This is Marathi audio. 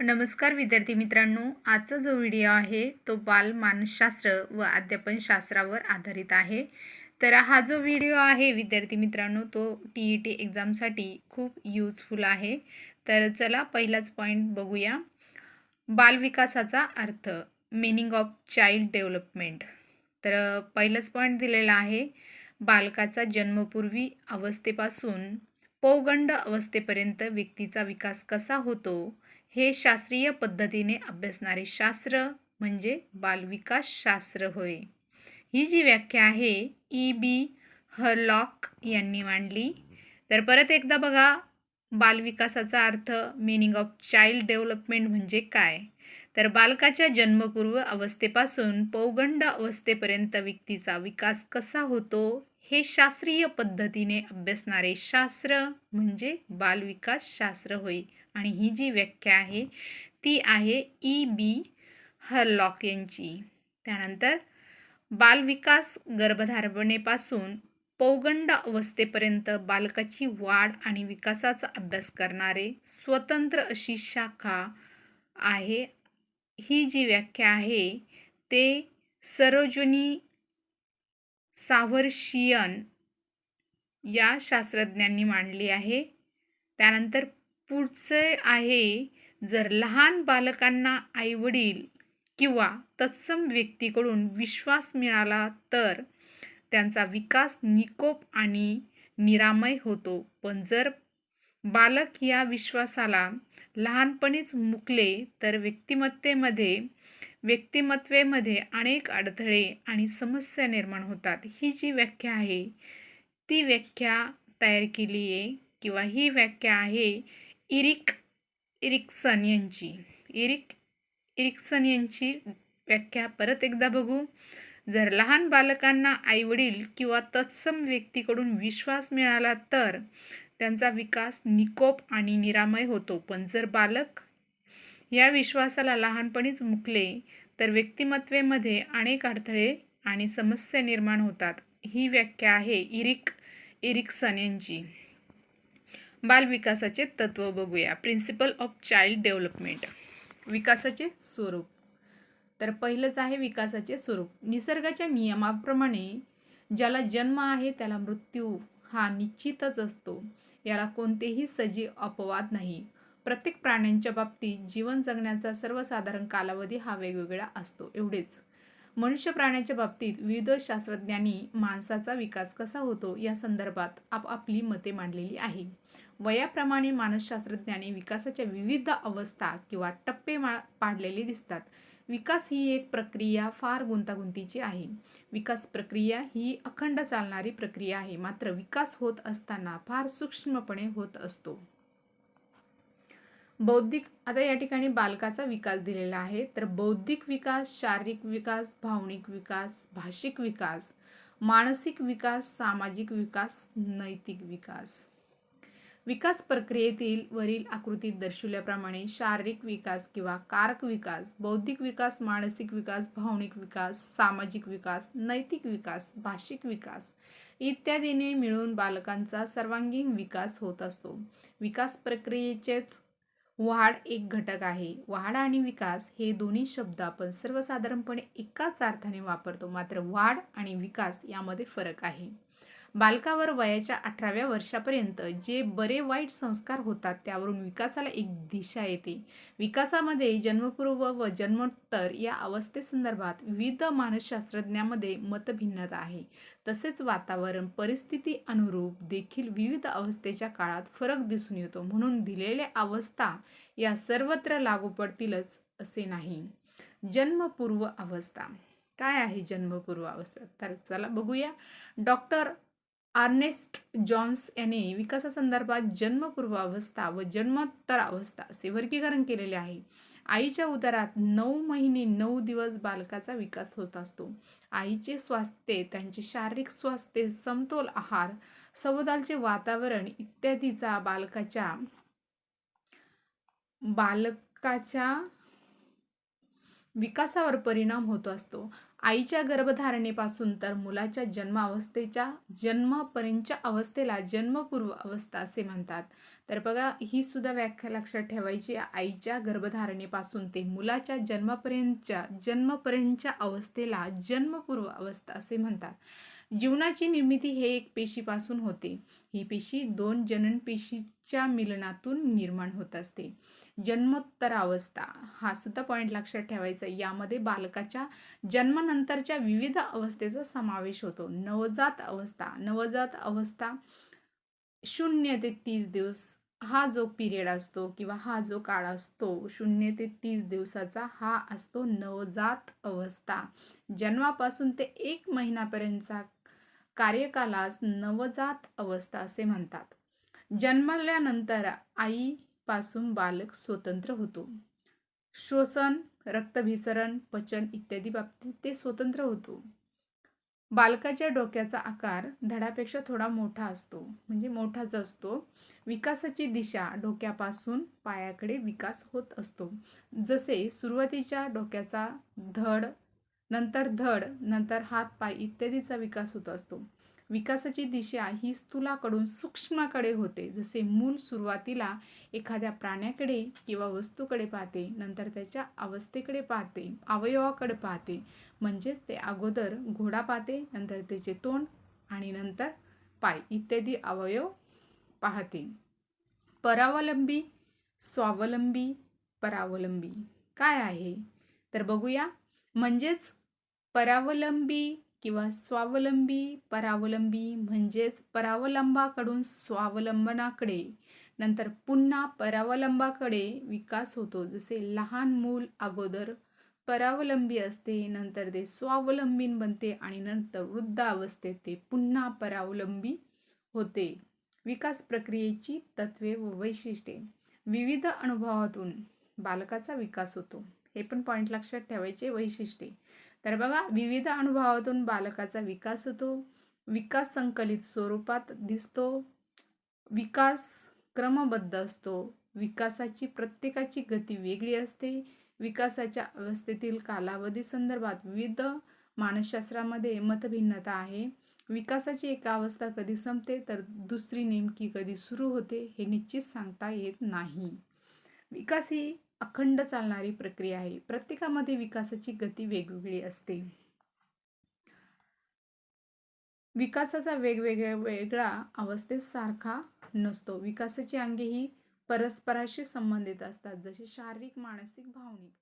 नमस्कार विद्यार्थी मित्रांनो आजचा जो व्हिडिओ आहे तो बाल मानसशास्त्र व अध्यापनशास्त्रावर आधारित आहे. तर हा जो व्हिडिओ आहे विद्यार्थी मित्रांनो तो टी ई टी एक्झामसाठी खूप यूजफुल आहे. तर चला पहिलाच पॉईंट बघूया. बालविकासाचा अर्थ मिनिंग ऑफ चाइल्ड डेव्हलपमेंट तर पहिलंच पॉईंट दिलेला आहे बालकाचा जन्मपूर्वी अवस्थेपासून पौगंड अवस्थेपर्यंत व्यक्तीचा विकास कसा होतो हे शास्त्रीय पद्धतीने अभ्यासणारे शास्त्र म्हणजे बालविकास शास्त्र होय. ही जी व्याख्या आहे ई. बी. हरलॉक यांनी मांडली. तर परत एकदा बघा बालविकासाचा अर्थ मिनिंग ऑफ चाइल्ड डेव्हलपमेंट म्हणजे काय? तर बालकाच्या जन्मपूर्व अवस्थेपासून पौगंड अवस्थेपर्यंत व्यक्तीचा विकास कसा होतो हे शास्त्रीय पद्धतीने अभ्यासणारे शास्त्र म्हणजे बालविकास शास्त्र होय. आणि ही जी व्याख्या आहे ती आहे ई. बी. हरलॉक यांची. त्यानंतर बालविकास गर्भधारणेपासून पौगंड अवस्थेपर्यंत बालकाची वाढ आणि विकासाचा अभ्यास करणारे स्वतंत्र अशी शाखा आहे. ही जी व्याख्या आहे ते सरोजनी सावरशियन या शास्त्रज्ञांनी मांडली आहे. त्यानंतर पुढचे आहे जर लहान बालकांना आईवडील किंवा तत्सम व्यक्तीकडून विश्वास मिळाला तर त्यांचा विकास निकोप आणि निरामय होतो. पण जर बालक या विश्वासाला लहानपणीच मुकले तर व्यक्तिमत्तेमध्ये व्यक्तिमत्वेमध्ये अनेक अडथळे आणि समस्या निर्माण होतात. ही जी व्याख्या आहे ती व्याख्या तयार केली आहे किंवा ही व्याख्या आहे इरिक इरिक्सन यांची. इरिक इरिक्सन यांची व्याख्या परत एकदा बघू. जर लहान बालकांना आईवडील किंवा तत्सम व्यक्तीकडून विश्वास मिळाला तर त्यांचा विकास निकोप आणि निरामय होतो. पण जर बालक या विश्वासाला लहानपणीच मुकले तर व्यक्तिमत्वेमध्ये अनेक अडथळे आणि समस्या निर्माण होतात. ही व्याख्या आहे इरिक इरिक्सन यांची. बालविकासाचे तत्त्व बघूया. प्रिन्सिपल ऑफ चाइल्ड डेव्हलपमेंट विकासाचे स्वरूप. तर पहिलंच आहे विकासाचे स्वरूप. निसर्गाच्या नियमाप्रमाणे ज्याला जन्म आहे त्याला मृत्यू हा निश्चितच असतो. याला कोणतेही सजीव अपवाद नाही. प्रत्येक प्राण्यांच्या बाबतीत जीवन जगण्याचा सर्वसाधारण कालावधी हा वेगवेगळा असतो एवढेच. मनुष्य प्राण्याच्या बाबतीत विविध शास्त्रज्ञांनी माणसाचा विकास कसा होतो या संदर्भात आपापली मते मांडलेली आहे. वयाप्रमाणे मानसशास्त्रज्ञांनी विकासाच्या विविध अवस्था किंवा टप्पे मा पाडलेले दिसतात. विकास ही एक प्रक्रिया फार गुंतागुंतीची आहे. विकास प्रक्रिया ही अखंड चालणारी प्रक्रिया आहे मात्र विकास होत असताना फार सूक्ष्मपणे होत असतो. बौद्धिक आता या ठिकाणी बालकाचा विकास दिलेला आहे. तर बौद्धिक विकास शारीरिक विकास भावनिक विकास भाषिक विकास मानसिक विकास सामाजिक विकास नैतिक विकास. विकास प्रक्रियेतील वरील आकृतीत दर्शवल्याप्रमाणे शारीरिक विकास किंवा कारक विकास बौद्धिक विकास मानसिक विकास भावनिक विकास सामाजिक विकास नैतिक विकास भाषिक विकास इत्यादीने मिळून बालकांचा सर्वांगीण विकास होत असतो. विकास प्रक्रियेचेच वाढ एक घटक आहे. वाढ आणि विकास हे दोन्ही शब्द आपण सर्वसाधारणपणे एकाच अर्थाने वापरतो. मात्र वाढ आणि विकास यामध्ये फरक आहे. बालकावर वयाच्या अठराव्या वर्षापर्यंत जे बरे वाईट संस्कार होतात त्यावरून विकासाला एक दिशा येते. विकासामध्ये जन्मपूर्व व जन्मोत्तर या अवस्थेसंदर्भात विविध मानसशास्त्रज्ञामध्ये मतभिन्नता आहे. तसेच वातावरण परिस्थिती अनुरूप देखील विविध अवस्थेच्या काळात फरक दिसून येतो. म्हणून दिलेल्या अवस्था या सर्वत्र लागू पडतीलच असे नाही. जन्मपूर्व अवस्था. काय आहे जन्मपूर्व अवस्था? तर चला बघूया. डॉक्टर आर्नेस्ट जॉन्स यांनी विकासासंदर्भात जन्मपूर्वावस्था व जन्मोत्तर अवस्था असे वर्गीकरण केलेले आहे. आईच्या उदरात नऊ महिने नऊ दिवस बालकाचा विकास होत असतो. आईचे स्वास्थ्य त्यांचे शारीरिक स्वास्थ्य समतोल आहार सभोवतालचे वातावरण इत्यादीचा बालकाच्या बालकाच्या विकासावर परिणाम होत असतो. आईच्या गर्भधारणेपासून तर मुलाच्या जन्मावस्थेच्या जन्मपर्यंतच्या अवस्थेला जन्मपूर्व अवस्था असे म्हणतात. तर बघा ही सुद्धा व्याख्या लक्षात ठेवायची आईच्या गर्भधारणेपासून ते मुलाच्या जन्मापर्यंतच्या जन्मपर्यंतच्या अवस्थेला जन्मपूर्व अवस्था असे म्हणतात. जीवनाची निर्मिती हे एक पेशीपासून होते. ही पेशी दोन जनन पेशीच्या मिलनातून निर्माण होत असते. जन्मोत्तरावस्था हा सुद्धा पॉईंट लक्षात ठेवायचा. यामध्ये बालकाच्या जन्मानंतरच्या विविध अवस्थेचा समावेश होतो. नवजात अवस्था नवजात अवस्था शून्य ते तीस दिवस हा जो पिरियड असतो किंवा हा जो काळ असतो शून्य ते तीस दिवसाचा हा असतो नवजात अवस्था. जन्मापासून ते एक महिन्यापर्यंतचा कार्यकालास नवजात अवस्था असे म्हणतात. जन्मल्यानंतर आईपासून बालक स्वतंत्र होतो. श्वसन रक्तभिसरण पचन इत्यादी बाबतीत ते स्वतंत्र होतो. बालकाच्या डोक्याचा आकार धडापेक्षा थोडा मोठा असतो. म्हणजे मोठाच असतो. विकासाची दिशा डोक्यापासून पायाकडे विकास होत असतो. जसे सुरुवातीच्या डोक्याचा धड नंतर धड नंतर हात पाय इत्यादीचा विकास होत असतो. विकासाची दिशा ही स्थूलाकडून सूक्ष्माकडे होते. जसे मूल सुरुवातीला एखाद्या प्राण्याकडे किंवा वस्तूकडे पाहते नंतर त्याच्या अवस्थेकडे पाहते अवयवाकडे पाहते. म्हणजेच ते अगोदर घोडा पाहते नंतर त्याचे तोंड आणि नंतर पाय इत्यादी अवयव पाहते. परावलंबी स्वावलंबी परावलंबी. काय आहे? तर बघूया. म्हणजेच परावलंबी किंवा स्वावलंबी परावलंबी म्हणजेच परावलंबाकडून स्वावलंबनाकडे नंतर पुन्हा परावलंबाकडे विकास होतो. जसे लहान मूल अगोदर परावलंबी असते नंतर ते स्वावलंबीन बनते आणि नंतर वृद्धावस्थेत ते पुन्हा परावलंबी होते. विकास प्रक्रियेची तत्वे व वैशिष्ट्ये. विविध अनुभवातून बालकाचा विकास होतो. हे पण पॉईंट लक्षात ठेवायचे वैशिष्ट्ये. तर बघा विविध अनुभवातून बालकाचा विकास होतो. विकास संकलित स्वरूपात दिसतो. विकास क्रमबद्ध असतो. विकासाची प्रत्येकाची गती वेगळी असते. विकासाच्या अवस्थेतील कालावधी संदर्भात विविध मानसशास्त्रामध्ये मतभिन्नता आहे. विकासाची एक अवस्था कधी संपते तर दुसरी नेमकी कधी सुरू होते हे निश्चित सांगता येत नाही. विकास ही अखंड चालणारी प्रक्रिया आहे. प्रत्येकामध्ये विकासाची गती वेगवेगळी असते. विकासाचा वेगवेगळ्या वेगळा अवस्थेत सारखा नसतो. विकासाची अंगे ही परस्पराशी संबंधित असतात. जसे शारीरिक मानसिक भावनिक.